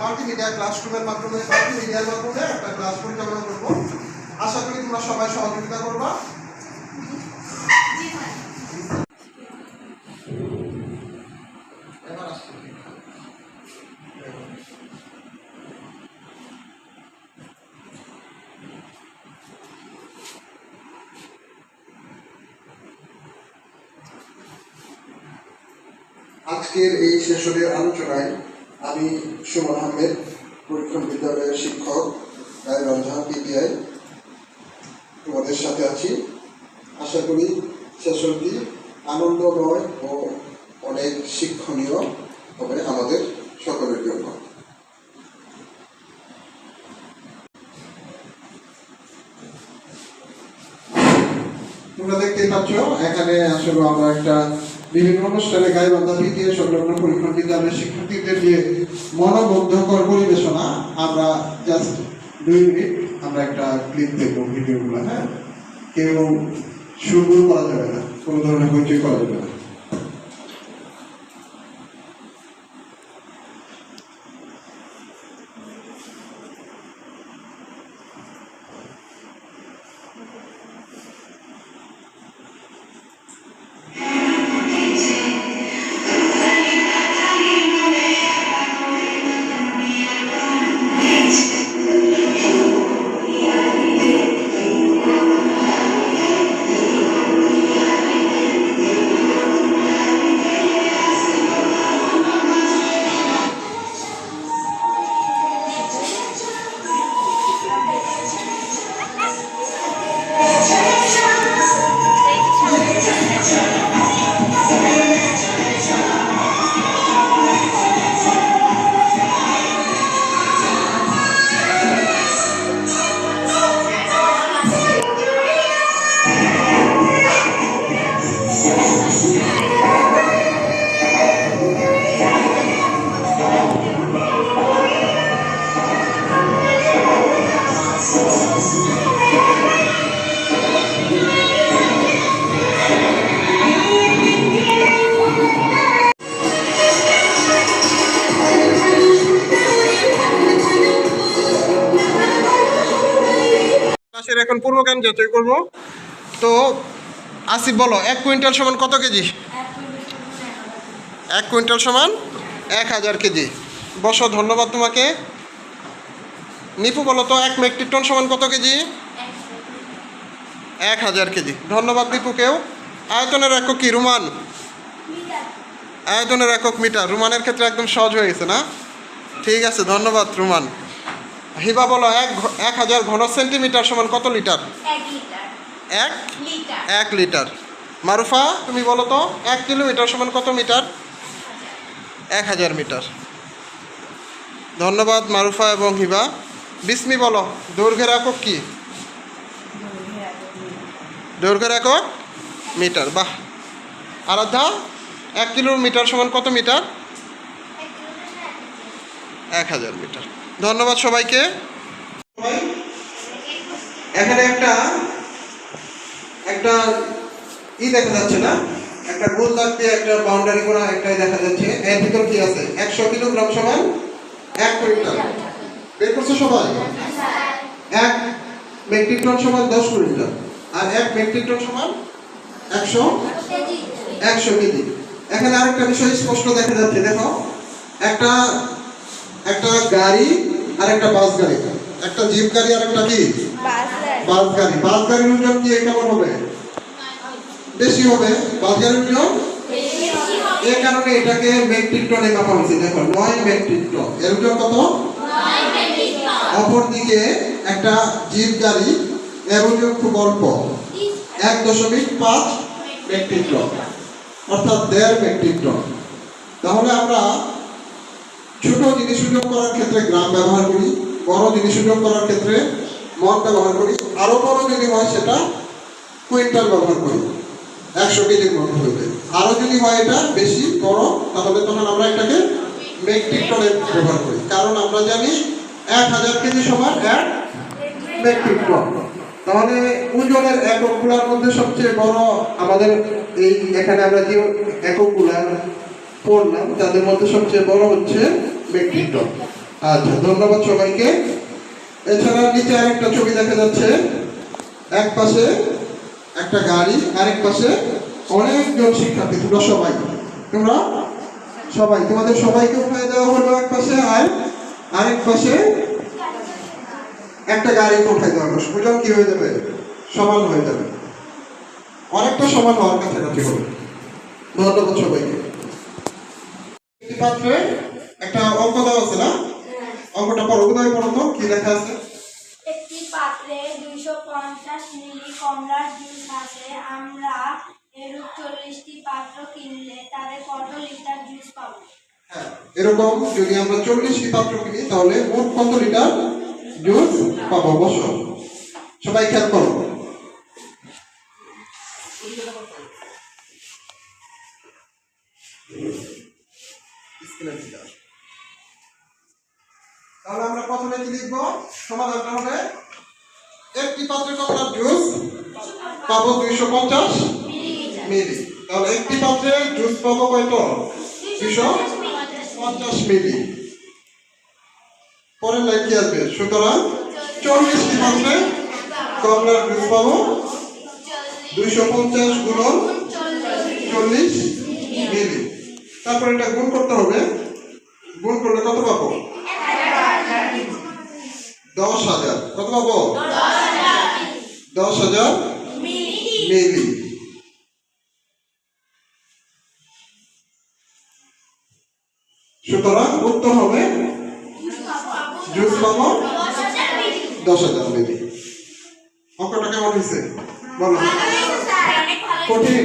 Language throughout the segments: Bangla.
মাল্টিমিডিয়া ক্লাসরুমের মাধ্যমে মাল্টিমিডিয়ার মাধ্যমে একটা ক্লাস পরিচালনা করব। আশা করি তোমরা সবাই সহযোগিতা করবা। আজকের এই সেশনের আলোচনায় আমি সুমন আহমেদ পরীক্ষণ বিদ্যালয়ের শিক্ষক গাইবান্ধা পিটিআই তোমাদের সাথে আছি। আশা করি সেশনটি আনন্দময় ও অনেক শিক্ষণীয় হবে আমাদের সকলের জন্য। তোমরা দেখতেই পাচ্ছ, এখানে আসলে আমরা একটা বিভিন্ন অনুষ্ঠানে গায়ে বাধা দিয়ে সংলগ্ন পরীক্ষণ বিদ্যালয়ের শিক্ষার্থীদের যে মনোবন্ধকর পরিবেশনা। আমরা জাস্ট দুই মিনিট, আমরা একটা ক্লিপ দেখব ভিডিওগুলো হ্যাঁ? কেউ শুরু করা যাবে না, কোনো ধরনের হইচই করা যাবে না। পূর্বজ্ঞান যাচাই করব। তো আসিফ, বলো, এক কুইন্টাল সমান কত কেজি? এক কুইন্টাল সমান এক হাজার কেজি। বসো, ধন্যবাদ তোমাকে। নিপু, বলো তো, এক মেট্রিক টন সমান কত কেজি? এক হাজার কেজি। ধন্যবাদ নিপুকেও আয়তনের একক কি, রুমান? আয়তনের একক মিটার। রুমানের ক্ষেত্রে একদম সহজ হয়ে গেছে না? ঠিক আছে, ধন্যবাদ, রুমান। হিবা বলো এক এক হাজার ঘন সেন্টিমিটার সমান কত লিটার? এক এক? লিটার। মারুফা তুমি বলো তো এক কিলোমিটার সমান কত মিটার? এক হাজার মিটার। ধন্যবাদ মারুফা এবং হিবা। বিস্মি বলো দৈর্ঘ্যের একক কি? দৈর্ঘ্যের একক মিটার বাহ। আরাধ্যা এক কিলোমিটার সমান কত মিটার? এক হাজার মিটার। ধন্যবাদ সবাইকে। এখানে একটা একটা ই দেখা যাচ্ছে না? একটা গোল দাগ একটা বাউন্ডারি করা একটাই দেখা যাচ্ছে। এর ভিতর কি আছে? একশো কিলোগ্রাম সমান এক কুইন্টাল। বের করছ সবাই? এক মেট্রিক টন সমান দশ কুইন্টাল। আর এক মেট্রিক টন সমান একশো একশো কেজি। এখানে আরেকটা বিষয় স্পষ্ট দেখা যাচ্ছে, দেখো। একটা একটা গাড়ি আর একটা বাস গাড়ি। একটা জিপ গাড়ি আর একটা কি? বাস গাড়ি। বাস গাড়ির ওজন কি? কেমন হবে? বেশি হবে। বাস গাড়ির ওজন এই কারণে এটাকে মেট্রিক টনে মাপা হয়েছে। দেখো নয় মেট্রিক টন এর ওজন কত? অপরদিকে একটা জিপ গাড়ি এর ওজন খুব অল্প। এক দশমিক পাঁচ মেট্রিক টন অর্থাৎ দেড় মেট্রিক টন তাহলে আমরা ছোট জিনিস উদ্যোগ করার ক্ষেত্রে গ্রাম ব্যবহার করি, বড় জিনিস উদ্যোগ করার ক্ষেত্রে মন ব্যবহার করি, আরও বড় যদি হয় সেটা কুইন্টাল ব্যবহার করি, একশো কেজির মতো হইবে আরও যদি হয় এটা বেশি, বড়, তাহলে তখন আমরা এটাকে মেট্রিক টনে ব্যবহার করি। কারণ আমরা জানি এক হাজার কেজি সমান এক মেট্রিক টন তাহলে ওজনের এককগুলোর মধ্যে সবচেয়ে বড় আমাদের এই, এখানে আমরা যে এককগুলা পড়লাম তাদের মধ্যে সবচেয়ে বড় হচ্ছে ব্যক্তিত্ব। আচ্ছা ধন্যবাদ সবাইকে। এছাড়া নিচে আরেকটা ছবি দেখা যাচ্ছে। এক পাশে একটা গাড়ি, আরেক পাশে অনেকজন শিক্ষার্থী, তোমরা সবাই। তোমরা সবাই, তোমাদের সবাইকে উঠাই দেওয়া হলো এক পাশে আর আরেক পাশে একটা গাড়িকে উঠাই দেওয়া হলো। ওজন কি হয়ে যাবে? সমান হয়ে যাবে। অনেকটা সমান হওয়ার কাছাকাছি হবে। ধন্যবাদ সবাইকে। পাত্রে একটা অঙ্ক দেওয়া আছে না? অঙ্কটা পড়ো কোথায় পড়ো তো? কি লেখা আছে? একটি পাত্রে দুইশো পঞ্চাশ মিলি কমলার জুস আছে আমরা এরূপ চল্লিশটি পাত্র কিনলে তাদের কত লিটার জুস পাবো? হ্যাঁ, এরকম যদি আমরা চল্লিশটি পাত্র কিনি তাহলে মোট কত লিটার জুস পাবো? বসো। সবাই খেয়াল করো। তাহলে আমরা প্রথমে কি লিখব? সমাধানটা হবে একটি পাত্রে কমলার জুস পাবো দুইশো পঞ্চাশ মিলি। তাহলে একটি পাত্রে জুস পাবো কত? দুইশো পঞ্চাশ মিলি। পরের লাইন কি আসবে? সুতরাং চল্লিশটি পাত্রে কমলার জুস পাবো দুইশো পঞ্চাশ গুণন চল্লিশ মিলি। তারপর এটা গুণ করতে হবে। গুণ করলে কত পাবো? দশ হাজার। কত পাবো? দশ হাজার মিলি। সুতরাং উত্তর হবে জুস পাবো দশ হাজার মিলি। অঙ্কটা কেমন হয়েছে? বলো। কঠিন।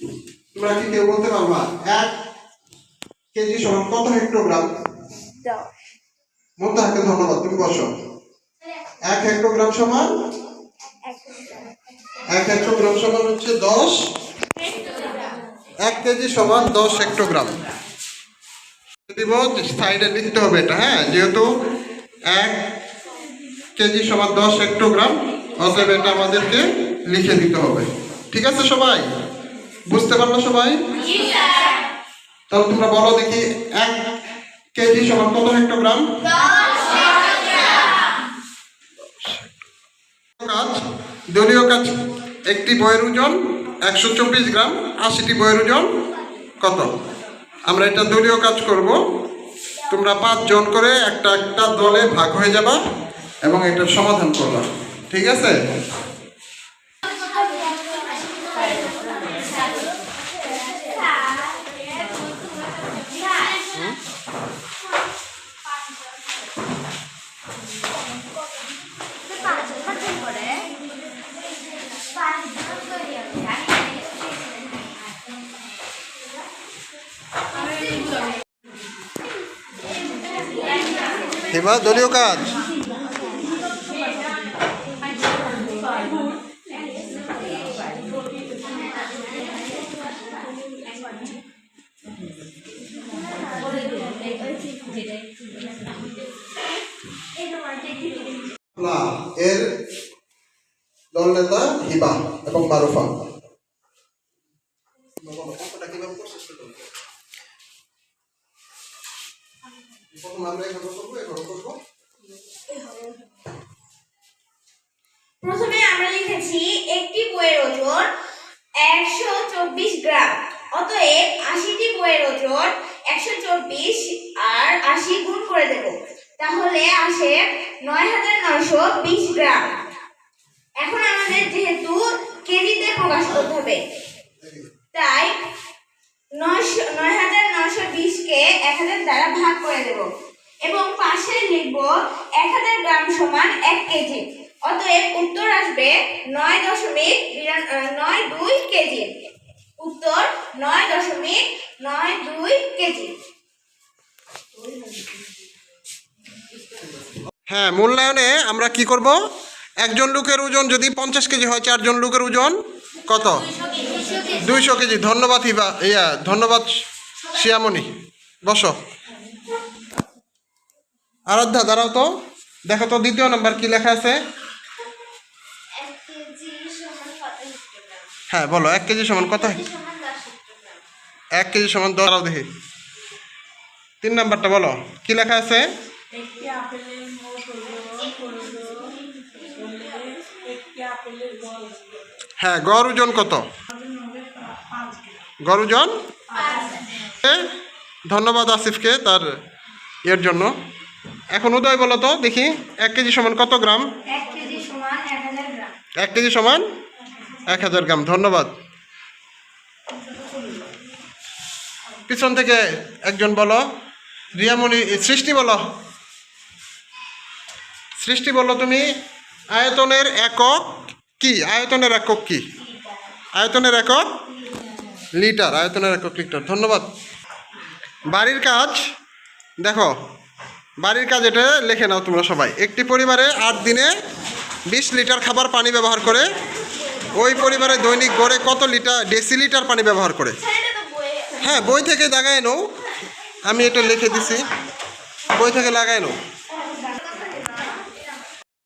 তোমরা কি কেউ বলতে পারবা? এক কেজি সমান কত হেক্টোগ্রাম? দশ। মোদ্দাহাকে ধন্যবাদ তুমি বসো। এক হেক্টোগ্রাম সমান? এক হেক্টোগ্রাম সমান হচ্ছে দশ। এক কেজি সমান দশ হেক্টোগ্রাম। দিব সাইডে লিখতে হবে এটা হ্যাঁ? যেহেতু এক কেজি সমান দশ হেক্টোগ্রাম অতএব এটা আমাদেরকে লিখে দিতে হবে। ঠিক আছে সবাই? বুঝতে পারল সবাই? তাহলে তোমরা বলো দেখি এক কেজি সমান কত হেক্টোগ্রাম? কাজ দলীয় কাজ একটি বইয়ের ওজন একশো চব্বিশ গ্রাম আশিটি বইয়ের ওজন কত? আমরা এটা দলীয় কাজ করব। তোমরা পাঁচজন করে একটা একটা দলে ভাগ হয়ে যাবা এবং এটার সমাধান করবা। ঠিক আছে? এবার দলীয় কাজ। এর দল নেতা হিবা এবং মারুফা। আমরা একটি বইয়ের ওজন একশো চব্বিশ গ্রাম। অতএব আশিটি বইয়ের ওজন একশো চব্বিশ আর আশি গুণ করে দেব। তাহলে আসে নয় হাজার নয়শো বিশ গ্রাম। এখন আমাদের যেহেতু কেজিতে প্রকাশ করতে হবে, তাই নয়শো নয় হাজার নয়শো বিশকে এক হাজার দ্বারা ভাগ করে দেব। এবং পাশে লিখব এক হাজার গ্রাম সমান এক কেজি। অতএব উত্তর আসবে নয় দশমিক নয় দুই কেজি। উত্তর নয় দশমিক নয় দুই কেজি। হ্যাঁ মূল্যায়নে আমরা কি করব? একজন লোকের ওজন যদি পঞ্চাশ কেজি হয়, চারজন লোকের ওজন কত? দুইশো কেজি। ধন্যবাদ হিবা ইয়া, ধন্যবাদ শিয়ামণি। বসো। আরাধ্যা, দাঁড়াও তো। দেখো তো, দ্বিতীয় নাম্বার কি লেখা আছে? হ্যাঁ বলো এক কেজি সমান কত? দশ এক কেজি সমান দাঁড়াও দেখি। তিন নাম্বারটা বলো কি লেখা আছে? হ্যাঁ গড় ওজন কত? গড় ওজন? ধন্যবাদ আসিফকে তার এর জন্য। এখন উদয় বলো তো দেখি এক কেজি সমান কত গ্রাম। এক কেজি সমান এক হাজার গ্রাম, ধন্যবাদ। পিছন থেকে একজন বলো, রিয়ামণি সৃষ্টি বলো। সৃষ্টি বলো তুমি, আয়তনের একক কি? আয়তনের একক কি? আয়তনের একক লিটার, আয়তনের একক লিটার, ধন্যবাদ। বাড়ির কাজ, দেখো, বাড়ির কাজ এটা লেখে নাও তোমরা সবাই। একটি পরিবারে আট দিনে বিশ লিটার খাবার পানি ব্যবহার করে ওই পরিবারে দৈনিক গড়ে কত লিটার ডেসিলিটার পানি ব্যবহার করে? হ্যাঁ বই থেকে লাগায় নাও। আমি এটা লিখে দিছি। বই থেকে লাগায় নাও।